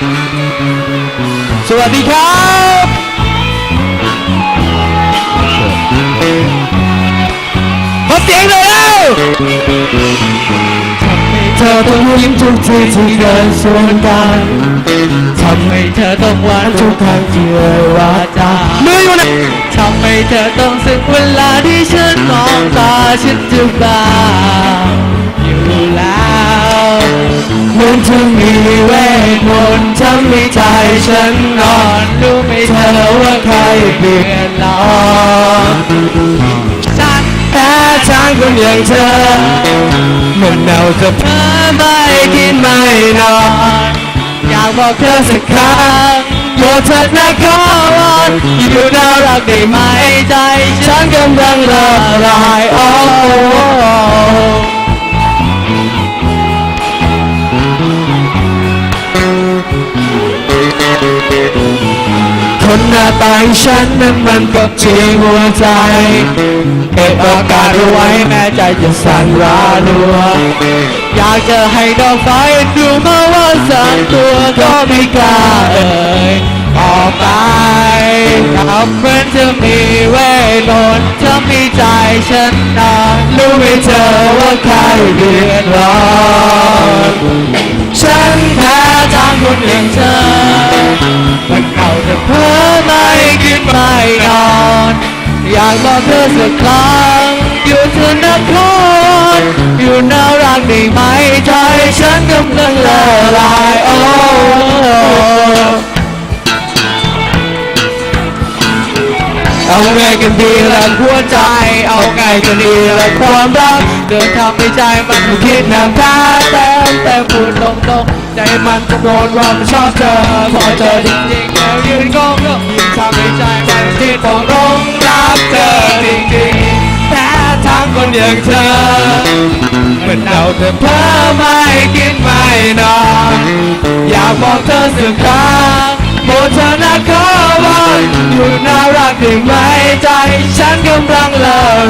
สวัสดีครับขอเสียงหน่อยแล้วเธอต้องยิ้มทุกทีที่เดินสวนกันทำให้เธอต้องหวานทุกครั้งที่เอ่ยวาจามืออยู่ไหนทำให้เธอต้องสึกเวลาที่ฉันมองตาฉันจะบ้าอยู่แล้วเหมือนเธอมีเวทมนต์ทำให้ใจฉันนอนรู้ไหมเธอว่าใครเปลี่ยนหลอกฉันแพ้ทางคนอย่างเธอมันเอาจะเพ้อไม่กินไม่นอน อยากบอกเธอสักครั้งโปรดเถิดนะขอวอนอยู่น่ารักได้ไหมใจ ฉันกำลังละลาย คนหน้าตาของฉันนั้นมันก็จีหัวใจเก็บโอกาสเอาไว้แม้ใจจะสั่นระรัวอยากจะให้ดอกไฟดูมาว่าสักตัวก็ไม่กล้าเอ่ยออกไปกับเพื่อนจะมีเวทนต์จะมีใจฉันนอนรู้ไหมเธอว่าใครเดือดร้อนฉันแพ้ทางคนอย่างเธอ ไม่นอน อยากบอกเธอสักครั้ง อยู่เธอนคนอยู่น่ารักได้ไหมใจฉันกำลังละลายโอ้เอาไงกันดีละหัวใจ เอาไงกันดีละความรัก เดินทำให้ใจมันคิดน้ำตาแต่แต่พูดตรงๆใจมันก็โดนว่ามันชอบเธอพอเจอจริงๆแล้ว อย่างเธอมันเราเธอเพ้อไม่กินไม่นอนอยากบอกเธอสักครั้งโปรดเธอนะขอวอนหยุดน่ารักได้ไหมใจฉันกำลังละลายโอ้โอ้